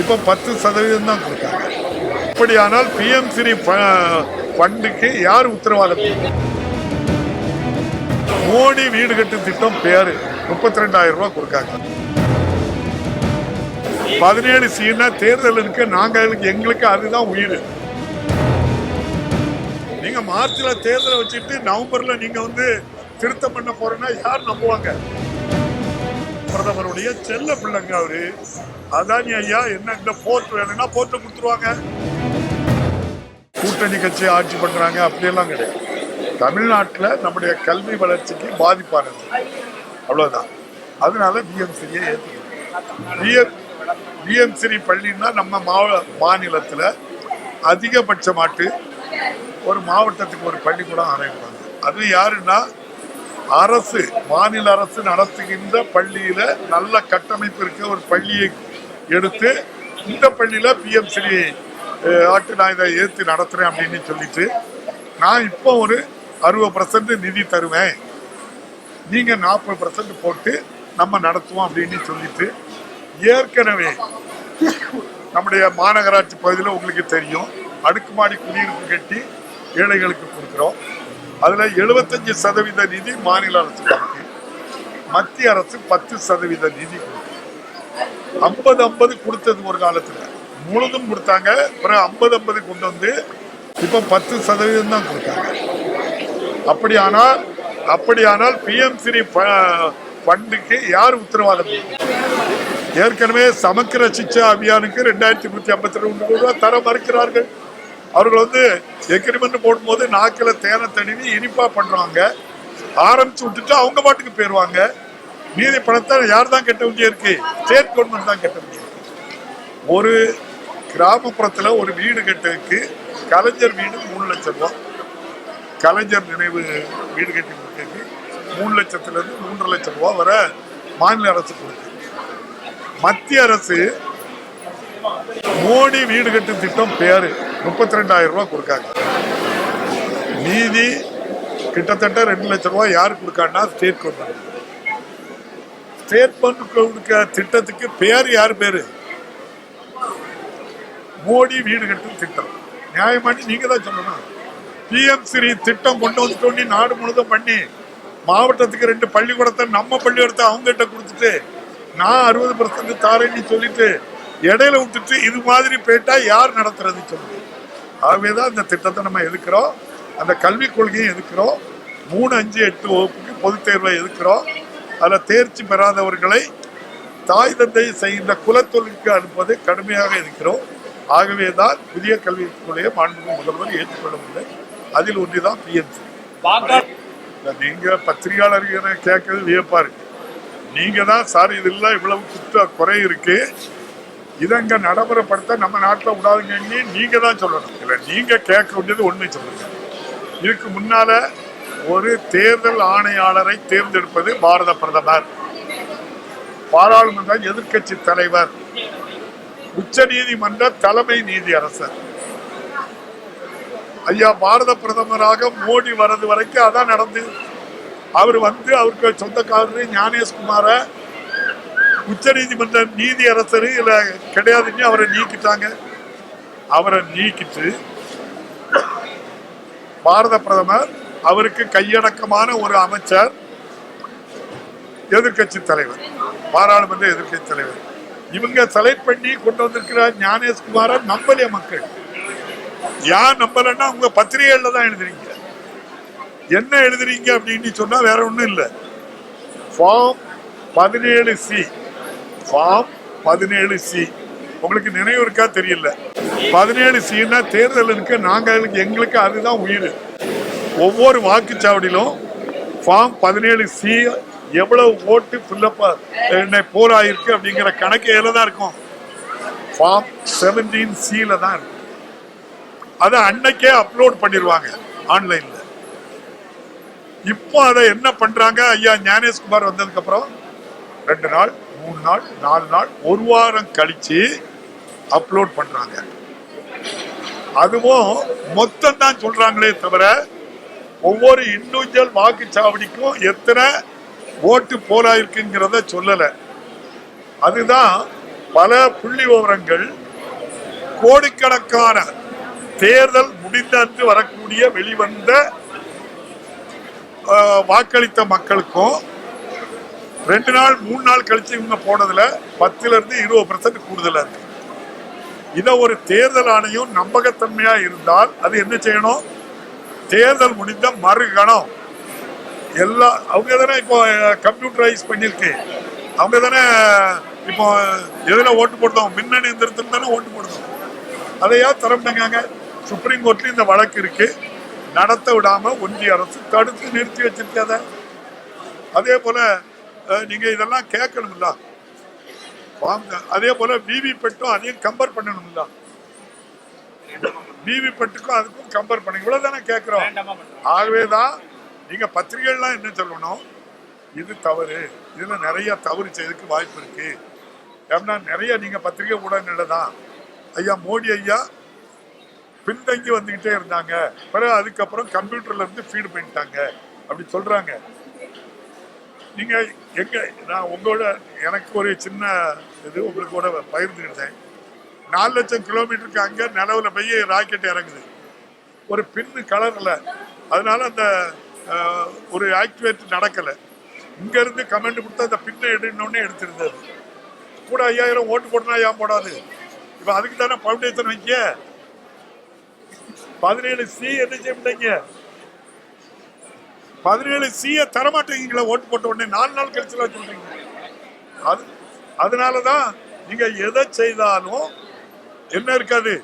இப்போ பத்து சதவீதம் தான் கொடுத்தாங்க. அப்படியானால் பிஎம் சிறி ஃபண்டுக்கு யார் உத்தரவாதம்? மோடி வீடு கட்டும் திட்டம் பேரு. முப்பத்தி ரெண்டாயிரம் ரூபாய் கொடுக்காங்க. பதினேழு சீனா தேர்தலுக்கு நாங்கள் எங்களுக்கு அதுதான் உயிர். நீங்க மார்ச்ல தேர்தலை வச்சுட்டு நவம்பர்ல நீங்க வந்து திருத்தம் பண்ண போறேன்னா யார் நம்புவாங்க? பிரதமருடைய செல்ல பிள்ளைங்க அவரு. அதானி ஐயா என்ன இந்த போர்ட் வேணும்னா போர்ட்டை கொடுத்துருவாங்க. கூட்டணி கட்சி ஆட்சி பண்றாங்க அப்படியெல்லாம் கிடையாது. தமிழ்நாட்டில் நம்முடைய கல்வி வளர்ச்சிக்கு பாதிப்பானது. அவ்வளோதான் அதனால பிஎம்சியை ஏற்றுக்கணும் பிஎம்சிரி பள்ளின்னா நம்ம மாவ மாநிலத்தில் அதிகபட்சமாட்டு ஒரு மாவட்டத்துக்கு ஒரு பள்ளிக்கூடம் ஆரம்பிப்பாங்க. அது யாருன்னா அரசு மாநில அரசு நடத்துகின்ற பள்ளியில நல்ல கட்டமைப்பு இருக்க ஒரு பள்ளியை எடுத்து இந்த பள்ளியில பிஎம்சிரி ஆட்டு நான் இதை ஏற்றி நடத்துறேன் அப்படின்னு சொல்லிட்டு நான் இப்போ ஒரு அறுபது பர்சன்ட் நிதி தருவேன். நீங்க நாற்பது பர்சன்ட் போட்டு நம்ம நடத்துவோம் அப்படின்னு சொல்லிட்டு ஏற்கனவே நம்முடைய மாநகராட்சி பகுதியில் உங்களுக்கு தெரியும். அடுக்குமாடி குடியிருப்பு கட்டி ஏழைகளுக்கு கொடுக்குறோம். அதில் எழுபத்தஞ்சு சதவீத நிதி மாநில அரசு கொடுக்கு மத்திய அரசு பத்து சதவீத நிதி கொடுக்கு ஐம்பது ஐம்பது கொடுத்தது ஒரு காலத்தில். முழுதும் கொடுத்தாங்க. அப்புறம் ஐம்பது ஐம்பது கொண்டு வந்து இப்போ பத்து சதவீதம் தான் கொடுத்தாங்க. அப்படியானால் அப்படியானால் பிஎம்சிரி ஃபண்டுக்கு யார் உத்தரவாதம் ஏற்கனவே சமக்கிர சிச்சா அபியானுக்கு ரெண்டாயிரத்தி நூற்றி ஐம்பத்தி ரெண்டு ரூபா தர மறுக்கிறார்கள். அவர்கள் வந்து எக்ரிமெண்ட் போடும்போது நாக்கில் தேனை தண்ணி இனிப்பா பண்ணுறாங்க ஆரம்பிச்சு விட்டுட்டு அவங்க பாட்டுக்கு போயிடுவாங்க மீதி பணத்தை யார் தான் கட்ட வேண்டிய இருக்கு? ஸ்டேட் கவர்மெண்ட் தான் கட்ட வேண்டிய ஒரு கிராமப்புறத்தில் ஒரு வீடு கட்டுறதுக்கு கலைஞர் வீடு மூணு லட்சம் ரூபா கலைஞர் நினைவு வீடு கட்டி கொடுக்கறதுக்கு மூணு லட்சத்துலேருந்து மூன்றரை லட்சம் ரூபா வர மாநில அரசு கொடுக்குது. மத்திய அரசு மோடி வீடு கட்டும் திட்டம் பேரு. முப்பத்தி ரெண்டாயிரம் ரூபாய் கொடுக்காங்க. மீதி கிட்டத்தட்ட ரெண்டு லட்சம் ரூபாய் யார் கொடுக்காங்கன்னா ஸ்டேட் கவர்மெண்ட் ஸ்டேட் கவர்மெண்ட் கொடுக்க திட்டத்துக்கு பேர் யார் பேரு? மோடி வீடு கட்டும் திட்டம். நியாயமானி நீங்க தான் சொல்லணும். பிஎம் ஸ்ரீ திட்டம் கொண்டு வந்துட்டோண்டி நாடு முழுதும் பண்ணி மாவட்டத்துக்கு ரெண்டு பள்ளிக்கூடத்தை நம்ம பள்ளிக்கூடத்தை அவங்க கிட்ட கொடுத்துட்டு நான் அறுபது பர்சன்ட் தாரேன்னு சொல்லிட்டு இடையில விட்டுட்டு இது மாதிரி போயிட்டா யார் நடத்துறது சொல்லுங்க ஆகவே தான் இந்த திட்டத்தை நம்ம எதுக்கிறோம்? அந்த கல்விக் கொள்கையை எதுக்கிறோம்? மூணு அஞ்சு எட்டு வகுப்புக்கு பொதுத் தேர்வை எதுக்கிறோம்? அதில் தேர்ச்சி பெறாதவர்களை தாய் தந்தை செய்கின்ற குலத்தொழிலுக்கு அனுப்பதை கடுமையாக இருக்கிறோம் ஆகவே தான் புதிய கல்விக் கொள்கையை மாண்புமிகு முதல்வர் ஏற்றுக்கொள்ளவில்லை. அதில் ஒன்றுதான் பிஎன்சி நீங்கள் பத்திரிகையாளர்களை கேட்கறது வியப்பாரு இருக்கு. தான் சார் இதெல்லாம் இவ்வளவு குற்ற குறை இருக்குது இதங்க நடைமுறைப்படுத்த நம்ம நாட்டில் விடாதுங்கன்னு நீங்க தான் சொல்லணும். இல்லை நீங்க கேட்க வேண்டியது ஒன்று சொல்லுங்க. இதுக்கு முன்னால ஒரு தேர்தல் ஆணையாளரை தேர்ந்தெடுப்பது பாரத பிரதமர். பாராளுமன்ற எதிர்க்கட்சி தலைவர். உச்ச நீதிமன்ற தலைமை நீதி அரசர் ஐயா பாரத பிரதமராக மோடி வர்றது வரைக்கும் அதான் நடந்து. அவர் வந்து அவருக்கு சொந்தக்காரரு ஞானேஷ்குமாரை உச்ச நீதிமன்ற நீதி அரசர் கிடையாதுன்னு அவரை நீக்கிட்டாங்க. அவரை நீக்கிட்டு பாரத பிரதமர் அவருக்கு கையடக்கமான ஒரு அமைச்சர் எதிர்க்கட்சி தலைவர் பாராளுமன்ற எதிர்கட்சி தலைவர். இவங்க செலக்ட் பண்ணி கொண்டு வந்திருக்கிற ஞானேஷ்குமார நம்பலைய மக்கள். யார் நம்பலன்னா உங்க பத்திரிகைகள்ல தான் எழுதுறீங்க. என்ன எழுதுறீங்க அப்படின்னு சொன்னா வேற ஒண்ணும் இல்லை. ஃபார்ம் பதினேழு சி ஃபார்ம் பதினேழு சி. உங்களுக்கு நினைவு இருக்கா? தெரியல. பதினேழு சின்னா தேர்தலுக்கு நாங்களுக்கு எங்களுக்கு அதுதான் உயிர். ஒவ்வொரு வாக்குச்சாவடியிலும் ஃபார்ம் பதினேழு சி எவ்வளவு ஓட்டு ஃபில்லப் போர் ஆயிருக்கு அப்படிங்கிற கணக்கு எதில் தான் இருக்கும்? ஃபார்ம் செவன்டீன் சியில் தான் இருக்கும் அதை அன்னைக்கே அப்லோட் பண்ணிடுவாங்க ஆன்லைன்ல. இப்போ அதை என்ன பண்றாங்க? ஐயா ஞானேஷ்குமார் வந்ததுக்கப்புறம் ரெண்டு நாள் மூணு நாள் நாலு நாள் ஒரு வாரம் கழிச்சு அப்லோட் பண்றாங்க. அதுவும் மொத்தம் தான் சொல்றாங்களே தவிர ஒவ்வொரு இண்டிவிஜுவல் வாக்குச்சாவடிக்கும் எத்தனை ஓட்டு போலாயிருக்குங்கிறத சொல்லல. அதுதான் பல புள்ளி விவரங்கள் கோடிக்கணக்கான தேர்தல் முடிந்த அன்று வரக்கூடிய வெளிவந்த வாக்களித்த மக்களுக்கும் ரெண்டு நாள் மூணு நாள் கழிச்சு இவங்க போனதுல பத்துல இருந்து இருபது பர்சன்ட் கூடுதலா இருக்கு. இத ஒரு தேர்தல் ஆணையம் நம்பகத்தன்மையா இருந்தால் அது என்ன செய்யணும்? தேர்தல் முடிந்த மறுகணம். எல்லா அவங்க தானே இப்போ கம்ப்யூட்டரைஸ் பண்ணிருக்கு அவங்க தானே இப்போ எதுல ஓட்டு போடுதோம் மின்னணு எந்திரத்தில் தானே ஓட்டு போடுதோம் அதையா திறமைங்க சுப்ரீம் கோர்ட்ல இந்த வழக்கு இருக்கு. நடத்த விடாம ஒன்றிய அரசு தடுத்து நிறுத்தி வச்சிருக்காத அதே போல அஹ், நீங்க இதெல்லாம் கேட்கணும்ல. வாங்க. அதே போல விவி பெட்டும் அதையும் கம்பேர் பண்ணணும்ல. விவி பெட்டுக்கும் அதுக்கும் கம்பேர் பண்ண. இவ்வளவுதானே கேட்கிறோம். ஆகவேதான் நீங்க பத்திரிகைகள்லாம் என்ன சொல்லணும்? இது தவறு. இதுல நிறைய தவறு செய்யறதுக்கு வாய்ப்பு இருக்கு. ஏன்னா நிறைய நீங்க பத்திரிகை ஊடகங்கள்ல தான். ஐயா மோடி ஐயா பின்தங்கி வந்துகிட்டே இருந்தாங்க. பிறகு அதுக்கப்புறம் கம்ப்யூட்டர்ல இருந்து ஃபீடு பண்ணிட்டாங்க. அப்படி சொல்றாங்க. நீங்க எங்க நான் உங்களோட எனக்கு ஒரு சின்ன இது உங்களுக்கு கூட பகிர்ந்துக்கிட்டேன். நாலு லட்சம் கிலோமீட்டருக்கு அங்க நிலவுல போய் ராக்கெட் இறங்குது. ஒரு பின்னு கலரில். அதனால அந்த ஒரு ஆக்டிவேட் நடக்கலை. இங்கேருந்து கமெண்ட் கொடுத்து அந்த பின்னை எடுக்கணுன்னே எடுத்துருந்தது. கூட ஐயாயிரம் ஓட்டு போட்டனா ஏன் போடாது? இப்போ அதுக்கு தானே பவுண்டேஷன் வைக்க பதினேழு சி என்ன செய்ய மாட்டேங்க பதினேழு சிஏ தரமாட்டீங்களா ஓட்டு போட்ட உடனே நாலு நாள் கழிச்சு சொல்றீங்க. அது அதனால தான் நீங்க எதை செய்தாலும் என்ன இருக்காது?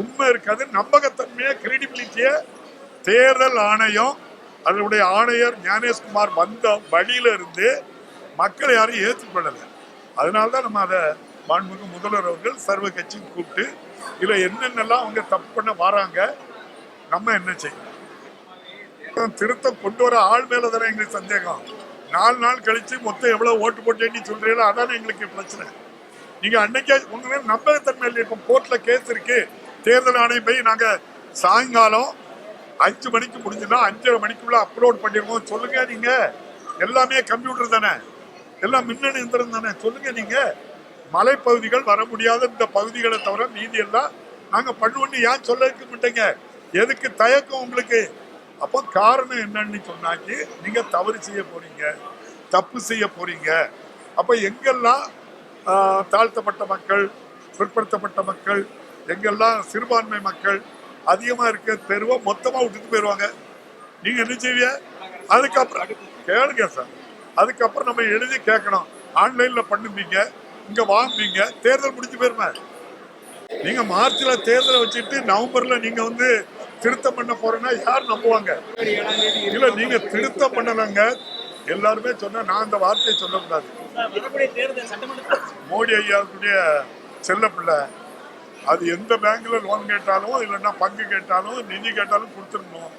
உண்மை இருக்காது. நம்பகத்தன்மையை கிரெடிபிலிட்டியை தேர்தல் ஆணையம் அதனுடைய ஆணையர் ஞானேஷ்குமார் வந்த வழியில இருந்து மக்களை யாரும் ஏற்றுக்கொள்ளலை. அதனால தான் நம்ம அதை மாண்புமிகு முதல்வர் அவர்கள் சர்வ கட்சியும் கூப்பிட்டு இதில் என்னென்னலாம் அவங்க தப்பு பண்ண வராங்க நம்ம என்ன செய்யணும்? திருத்தம் கொண்டு வர ஆள் மேல தானே எங்களுக்கு சந்தேகம். நாலு நாள் கழிச்சு மொத்தம் எவ்வளவு ஓட்டு போட்டேன்னு சொல்றீங்களோ அதானே எங்களுக்கு பிரச்சனை. நீங்க அன்னைக்கே உங்களே நம்பகத்தன்மை இல்லை இப்போ கோர்ட்ல கேஸ் இருக்கு. தேர்தல் ஆணையம் போய் நாங்க சாயங்காலம் அஞ்சு மணிக்கு முடிஞ்சுன்னா அஞ்சரை மணிக்குள்ள அப்லோட் பண்ணிருக்கோம் சொல்லுங்க நீங்க. எல்லாமே கம்ப்யூட்டர் தானே. எல்லாம் மின்னணு இயந்திரம் தானே. சொல்லுங்க நீங்க. மலைப்பகுதிகள் வர முடியாத இந்த பகுதிகளை தவிர மீதி எல்லாம் நாங்க பண்ணுவோம்னு ஏன் சொல்ல மாட்டேங்க? எதுக்கு தயக்கம் உங்களுக்கு? அப்போ காரணம் என்னன்னு சொன்னாக்கி நீங்கள் தவறு செய்ய போறீங்க தப்பு செய்ய போறீங்க. அப்போ எங்கெல்லாம் தாழ்த்தப்பட்ட மக்கள் பிற்படுத்தப்பட்ட மக்கள் எங்கெல்லாம் சிறுபான்மை மக்கள் அதிகமாக இருக்க தெருவை மொத்தமாக விட்டுட்டு போயிடுவாங்க நீங்கள் என்ன செய்வீங்க? அதுக்கப்புறம் கேளுங்க சார். அதுக்கப்புறம் நம்ம எழுதி கேட்கணும். ஆன்லைனில் பண்ணுவீங்க இங்கே வாங்குவீங்க தேர்தல் முடிஞ்சு போயிருமே. நீங்கள் மார்ச்சில் தேர்தலை வச்சுட்டு நவம்பரில் நீங்கள் வந்து திருத்தம் பண்ண போறேன்னா யார் நம்புவாங்க? இல்ல நீங்க திருத்தம் பண்ணலங்க. எல்லாருமே சொன்னா நான் அந்த வார்த்தையை சொல்லக்கூடாது. வரக்கூடிய மோடி ஐயாவுடைய செல்ல பிள்ளை அது எந்த பேங்க்ல லோன் கேட்டாலும் இல்லைன்னா பங்கு கேட்டாலும் நிதி கேட்டாலும் கொடுத்துடணும்.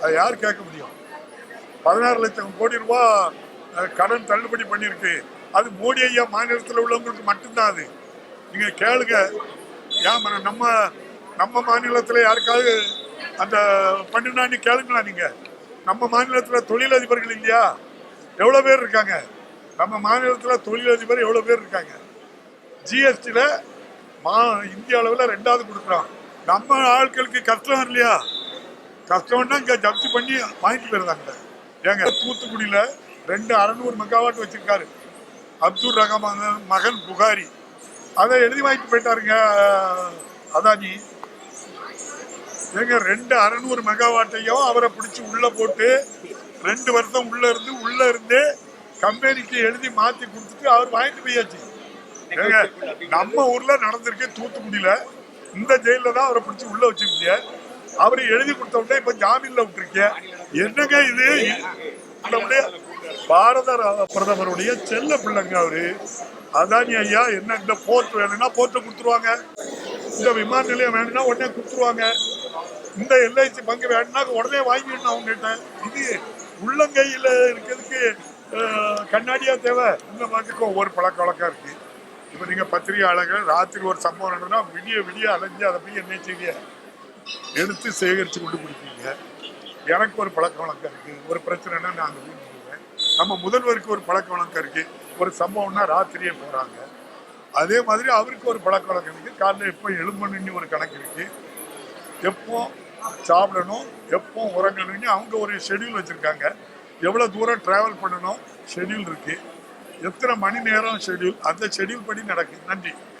அதை யார் கேட்க முடியும்? பதினாறு லட்சம் கோடி ரூபா கடன் தள்ளுபடி பண்ணியிருக்கு. அது மோடி ஐயா மாநிலத்தில் உள்ளவங்களுக்கு மட்டும்தான் அது. நீங்க கேளுங்க. ஏன் நம்ம நம்ம மாநிலத்தில் யாருக்காவது அந்த பண்ணினான்னு கேளுங்களா நீங்க. நம்ம மாநிலத்தில் தொழிலதிபர்கள் இல்லையா? எவ்வளோ பேர் இருக்காங்க? நம்ம மாநிலத்தில் தொழிலதிபர் எவ்வளோ பேர் இருக்காங்க? ஜிஎஸ்டியில் மா இந்திய அளவில் ரெண்டாவது கொடுக்குறோம் நம்ம ஆட்களுக்கு கஷ்டம் இல்லையா? கஷ்டம்னா இங்கே ஜப்தி பண்ணி வாங்கிட்டு போயிருந்தாங்க ஏங்க தூத்துக்குடியில் ரெண்டு அறநூறு மெகாவாட் வச்சிருக்காரு. அப்துல் ரஹமான் மகன் புகாரி. அதை எழுதி வாங்கிட்டு போயிட்டாருங்க அதானி. ஏங்க ரெண்டு அறநூறு மெகாவாட்டையும் அவரை பிடிச்சி உள்ள போட்டு ரெண்டு வருஷம் உள்ள இருந்து உள்ள இருந்து கம்பெனிக்கு எழுதி மாத்தி கொடுத்துட்டு அவர் வாங்கிட்டு போயாச்சு. ஏங்க நம்ம ஊர்ல நடந்திருக்கு தூத்துக்குடியில இந்த ஜெயில தான் அவரை பிடிச்சி உள்ள வச்சிருக்கீங்க அவர் எழுதி கொடுத்த உடனே இப்ப ஜாமீன்ல விட்டுருக்கீங்க என்னங்க இது? பாரத பிரதமருடைய செல்ல பிள்ளைங்க அவரு. அதானி ஐயா என்ன இந்த போர்ட் வேணும்னா போர்ட்டை கொடுத்துருவாங்க. இந்த விமான நிலையம் வேணும்னா உடனே கொடுத்துருவாங்க. இந்த எல்ஐசி பங்கு வேணும்னா உடனே வாங்கிடணும் அவங்ககிட்ட இது உள்ளங்கையில் இருக்கிறதுக்கு கண்ணாடியாக கண்ணாடியா தேவை. இந்த மாதிரி ஒவ்வொரு பழக்க வழக்கம் இருக்கு. இப்போ நீங்கள் பத்திரிகையாளர்கள் ராத்திரி ஒரு சம்பவம் நடந்தா விடிய விடிய அலைஞ்சு அதை போய் என்ன செய்ய எடுத்து சேகரித்து கொண்டு கொடுப்பீங்க. எனக்கு ஒரு பழக்க வழக்கம் இருக்குது ஒரு பிரச்சனைனா நான் அங்கே போய் நம்ம முதல்வருக்கு ஒரு பழக்க வழக்கம் இருக்குது ஒரு சம்பவம்னா ராத்திரியே போகிறாங்க அதே மாதிரி அவருக்கு ஒரு பழக்க வழக்கம் இருக்குது காலையில் எப்போ எழும்பணும்னு ஒரு கணக்கு இருக்குது எப்போ சாப்பிடணும் எப்போ உறங்கணும்னு அவங்க ஒரு ஷெட்யூல் வச்சுருக்காங்க. எவ்வளோ தூரம் ட்ராவல் பண்ணணும் ஷெட்யூல் இருக்குது எத்தனை மணி நேரம் ஷெட்யூல் அந்த ஷெடியூல் படி நடக்குது நன்றி.